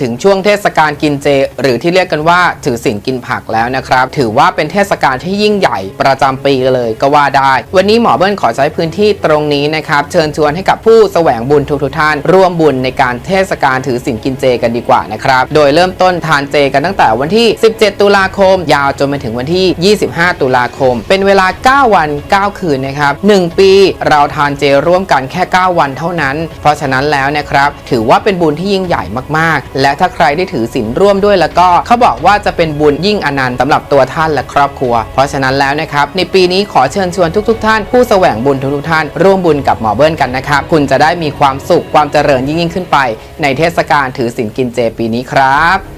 ถึงช่วงเทศกาลกินเจ หรือที่เรียกกันว่าถือศีลกินผักแล้วนะครับ ถือว่าเป็นเทศกาลที่ยิ่งใหญ่ประจำปีเลยก็ว่าได้ วันนี้หมอเบิ้ลขอใช้พื้นที่ตรงนี้นะครับ เชิญชวนให้กับผู้แสวงบุญทุกๆท่าน ร่วมบุญในการเทศกาลถือศีลกินเจกันดีกว่านะครับ โดยเริ่มต้นทานเจกันตั้งแต่วันที่ 17 ตุลาคม ยาวจนไปถึงวันที่ 25 ตุลาคม เป็นเวลา 9 วัน 9 คืนนะครับ 1 ปีเราทานเจร่วมกันแค่ 9 วันเท่านั้น เพราะฉะนั้นแล้วนะครับถือว่าเป็นบุญที่ยิ่งใหญ่มากๆและถ้าใครได้ถือศีลร่วมด้วยแล้วก็เขาบอกว่าจะเป็นบุญยิ่งอนันต์สำหรับตัวท่านและครอบครัว เพราะฉะนั้นแล้วนะครับในปีนี้ขอเชิญชวนทุกๆท่าน ผู้แสวงบุญทุกๆท่าน ร่วมบุญกับหมอเบิ้ลกันนะครับคุณจะได้มีความสุขความเจริญยิ่งขึ้นไป ในเทศกาลถือศีลกินเจปีนี้ครับ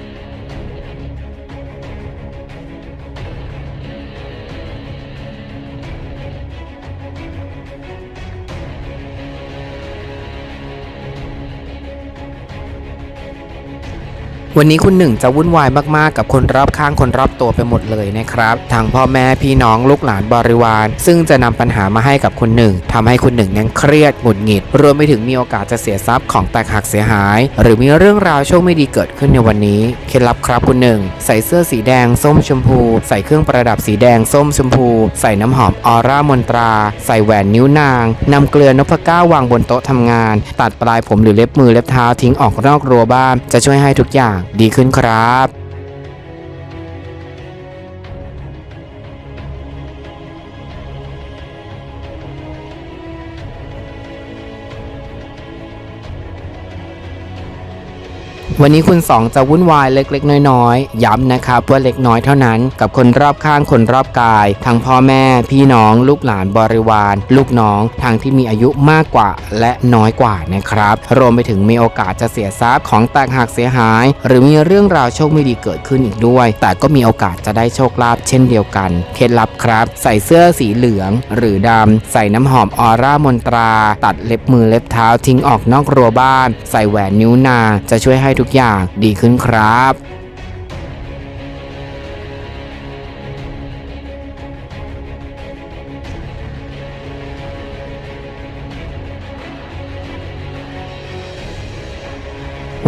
วันนี้คุณหนึ่งจะวุ่นวายมากๆ กับคนรอบข้างคนรอบตัวไปหมดเลยนะครับทางพ่อแม่พี่น้องลูกหลานบริวาร ซึ่งจะนำปัญหามาให้กับคุณหนึ่งทำให้คุณหนึ่งนั้นเครียดหงุดหงิด รวมไปถึงมีโอกาสจะเสียทรัพย์ของแตกหักเสียหาย หรือมีเรื่องราวโชคไม่ดีเกิดขึ้นในวันนี้เคล็ดลับครับคุณหนึ่งใส่เสื้อสีแดงส้มชมพู ใส่เครื่องประดับสีแดงส้มชมพู ใส่น้ำหอมออร่ามนตรา ใส่แหวนนิ้วนางนำเกลือนพก้าวางบนโต๊ะทำงาน ตัดปลายผมหรือเล็บมือเล็บเท้าทิ้งออกนอกรั้วบ้านจะช่วยให้ทุกอย่างดีขึ้นครับ วันนี้คุณสองจะวุ่นวายเล็กๆ น้อยๆ ย้ำนะครับว่าเล็กน้อยเท่านั้นกับคนรอบข้างคนรอบกาย ทั้งพ่อแม่ พี่น้อง ลูกหลานบริวาร ลูกน้องทางที่มีอายุมากกว่าและน้อยกว่านะครับ รวมไปถึงมีโอกาสจะเสียทรัพย์ของแตกหักเสียหาย หรือมีเรื่องราวโชคไม่ดีเกิดขึ้นอีกด้วย แต่ก็มีโอกาสจะได้โชคลาภเช่นเดียวกัน เคล็ดลับครับ ใส่เสื้อสีเหลือง หรือดำใส่น้ำหอมออร่ามนตรา ตัดเล็บมือเล็บเท้าทิ้งออกนอกรั้วบ้าน ใส่แหวนนิ้วนางจะช่วยให้ทุกอย่างดีขึ้นครับ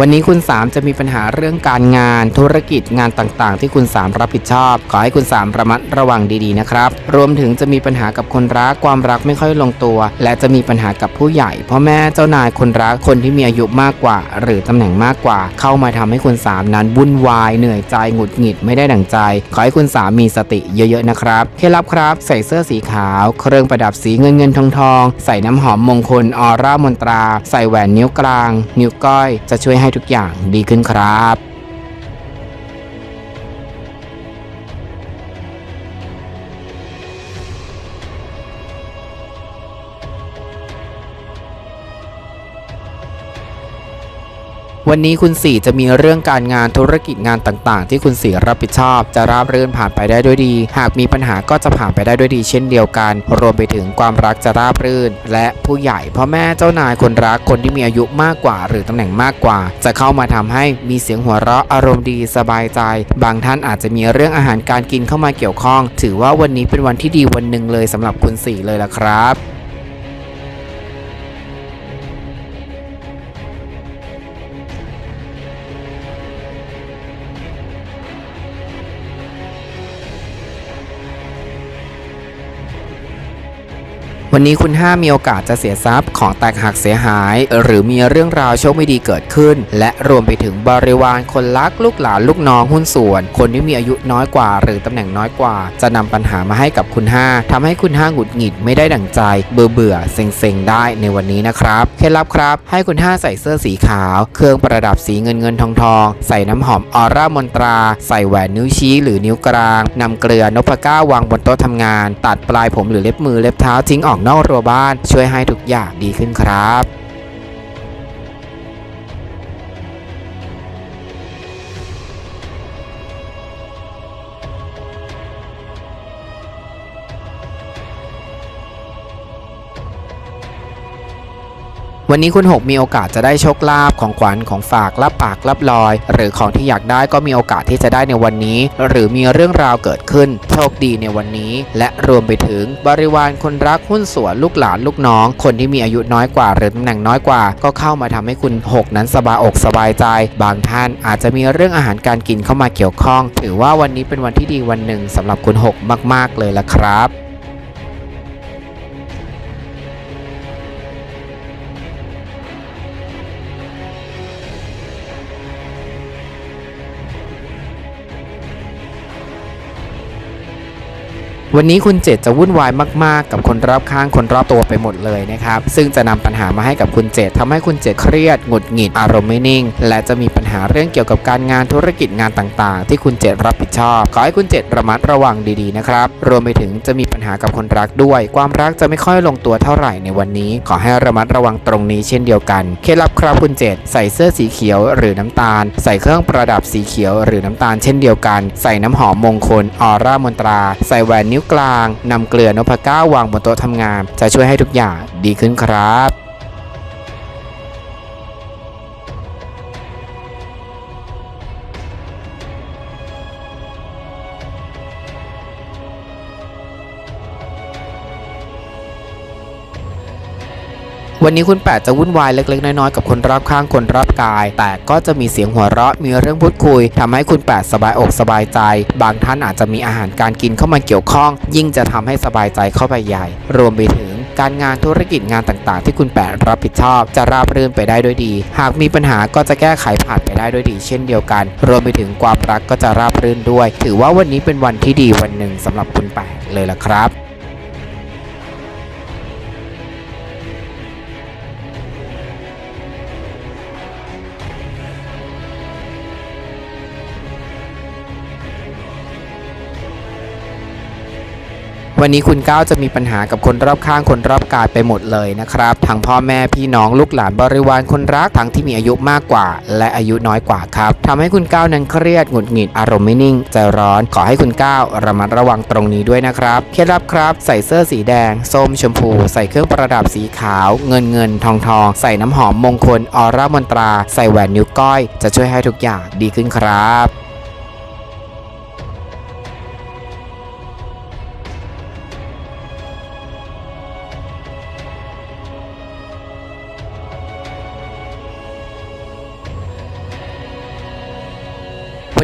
วันนี้คุณ 3 จะมีปัญหาเรื่องการงานธุรกิจงานต่างๆ ที่คุณ 3 รับผิดชอบ ขอให้คุณ 3 ระมัดระวังดีๆนะครับ รวมถึงจะมีปัญหากับคนรักความรักไม่ค่อยลงตัว และจะมีปัญหากับผู้ใหญ่พ่อแม่เจ้านายคนรักคนที่มีอายุมากกว่า หรือตำแหน่งมากกว่า เข้ามาทำให้คุณ 3 นั้นวุ่นวายเหนื่อยใจหงุดหงิดไม่ได้ดั่งใจ ขอให้คุณ 3 มีสติเยอะๆนะครับเคล็ดลับครับ ใส่เสื้อสีขาว เครื่องประดับสีเงินเงินทองทองใส่น้ำหอมมงคลออร่ามนตรา ใส่แหวนนิ้วกลาง นิ้วก้อย จะช่วยให้ทุกอย่างดีขึ้นครับ วันนี้คุณสี่จะมีเรื่องการงานธุรกิจงานต่างๆ ที่คุณสี่รับผิดชอบ จะราบรื่นผ่านไปได้ด้วยดี หากมีปัญหาก็จะผ่านไปได้ด้วยดีเช่นเดียวกัน รวมไปถึงความรักจะราบรื่น และผู้ใหญ่พ่อแม่เจ้านายคนรักคนที่มีอายุมากกว่า หรือตำแหน่งมากกว่า จะเข้ามาทำให้มีเสียงหัวเราะอารมณ์ดีสบายใจ บางท่านอาจจะมีเรื่องอาหารการกินเข้ามาเกี่ยวข้อง ถือว่าวันนี้เป็นวันที่ดีวันหนึ่งเลยสำหรับคุณสี่เลยละครับ วันนี้คุณ 5 มีโอกาสจะเสียทรัพย์ของแตกหักเสียหาย หรือมีเรื่องราวโชคไม่ดีเกิดขึ้น และรวมไปถึงบริวารคนรักลูกหลานลูกน้องหุ้นส่วน คนที่มีอายุน้อยกว่า หรือตำแหน่งน้อยกว่า จะนำปัญหามาให้กับคุณ 5ทำให้คุณ 5 หงุดหงิดไม่ได้ดั่งใจ เบื่อเบื่อเซ็งเซ็งๆได้ในวันนี้นะครับเคล็ดลับครับ ให้คุณ 5 ใส่เสื้อสีขาว เครื่องประดับสีเงินเงินทองทองใส่น้ำหอมออร่ามนตรา ใส่แหวนนิ้วชี้หรือนิ้วกลางนำเกลือนพก้าวางบนโต๊ะทำงาน ตัดปลายผมหรือเล็บมือเล็บเท้าทิ้งออกนอกรั้วบ้าน ช่วยให้ทุกอย่างดีขึ้นครับ วันนี้คุณ6มีโอกาสจะได้โชคลาภของขวัญของฝากรับปากรับลอย หรือของที่อยากได้ก็มีโอกาสที่จะได้ในวันนี้ หรือมีเรื่องราวเกิดขึ้น โชคดีในวันนี้ และรวมไปถึงบริวารคนรักหุ้นส่วนลูกหลานลูกน้อง คนที่มีอายุน้อยกว่า หรือตำแหน่งน้อยกว่า ก็เข้ามาทำให้คุณ6นั้นสบายอกสบายใจ บางท่านอาจจะมีเรื่องอาหารการกินเข้ามาเกี่ยวข้อง ถือว่าวันนี้เป็นวันที่ดีวันหนึ่งสำหรับคุณ6มาก ๆ เลยละครับ วันนี้คุณเจตจะวุ่นวายมากๆ กับคนรอบข้างคนรอบตัวไปหมดเลยนะครับ ซึ่งจะนำปัญหามาให้กับคุณเจตทำให้คุณเจตเครียดหงุดหงิดอารมณ์ไม่นิ่ง และจะมีปัญหาเรื่องเกี่ยวกับการงานธุรกิจงานต่างๆ ที่คุณเจตรับผิดชอบ ขอให้คุณเจตระมัดระวังดีๆนะครับ รวมไปถึงจะมีปัญหากับคนรักด้วย ความรักจะไม่ค่อยลงตัวเท่าไหร่ในวันนี้ ขอให้ระมัดระวังตรงนี้เช่นเดียวกัน เคล็ดลับครับคุณเจตใส่เสื้อสีเขียวหรือน้ำตาล ใส่เครื่องประดับสีเขียวหรือน้ำตาลเช่นเดียวกัน ใส่น้ำหอมมงคลออร่ามนตรา ใส่แหวนนิ้วกลางนำเกลือนพเก้าวางบนโต๊ะทำงาน จะช่วยให้ทุกอย่างดีขึ้นครับ วันนี้คุณแปดจะวุ่นวายเล็กๆ น้อยๆ กับคนรอบข้างคนรอบกาย แต่ก็จะมีเสียงหัวเราะมีเรื่องพูดคุยทำให้คุณแปดสบายอกสบายใจ บางท่านอาจจะมีอาหารการกินเข้ามาเกี่ยวข้อง ยิ่งจะทำให้สบายใจเข้าไปใหญ่ รวมไปถึงการงานธุรกิจงานต่างๆ ที่คุณแปดรับผิดชอบ จะราบรื่นไปได้ด้วยดี หากมีปัญหาก็จะแก้ไขผ่านไปได้ด้วยดี เช่นเดียวกัน รวมไปถึงความรักก็จะราบรื่นด้วย ถือว่าวันนี้เป็นวันที่ดีวันหนึ่งสำหรับคุณแปดเลยละครับ วันนี้คุณก้าวจะมีปัญหากับคนรอบข้างคนรอบกายไปหมดเลยนะครับทั้งพ่อแม่พี่น้องลูกหลานบริวารคนรักทั้งที่มีอายุมากกว่า และอายุน้อยกว่าครับทำให้คุณก้าวนั้นเครียดหงุดหงิดอารมณ์ไม่นิ่งใจร้อนขอให้คุณก้าวระมัดระวังตรงนี้ด้วยนะครับเคล็ดลับครับ ใส่เสื้อสีแดงส้มชมพู ใส่เครื่องประดับสีขาว เงินเงินทองทองใส่น้ำหอมมงคลออร่ามนตรา ใส่แหวนนิ้วก้อย จะช่วยให้ทุกอย่างดีขึ้นครับ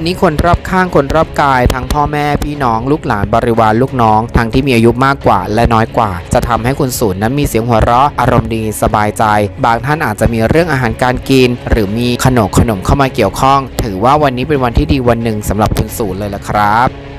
วันนี้คนรอบข้างคนรอบกาย ทั้งพ่อแม่พี่น้องลูกหลานบริวารลูกน้องทั้งที่มีอายุมากกว่าและน้อยกว่า จะทำให้คุณศูนย์นั้นมีเสียงหัวเราะอารมณ์ดีสบายใจ บางท่านอาจจะมีเรื่องอาหารการกิน หรือมีขนมขนมเข้ามาเกี่ยวข้อง ถือว่าวันนี้เป็นวันที่ดีวันหนึ่งสำหรับคุณศูนย์เลยละครับ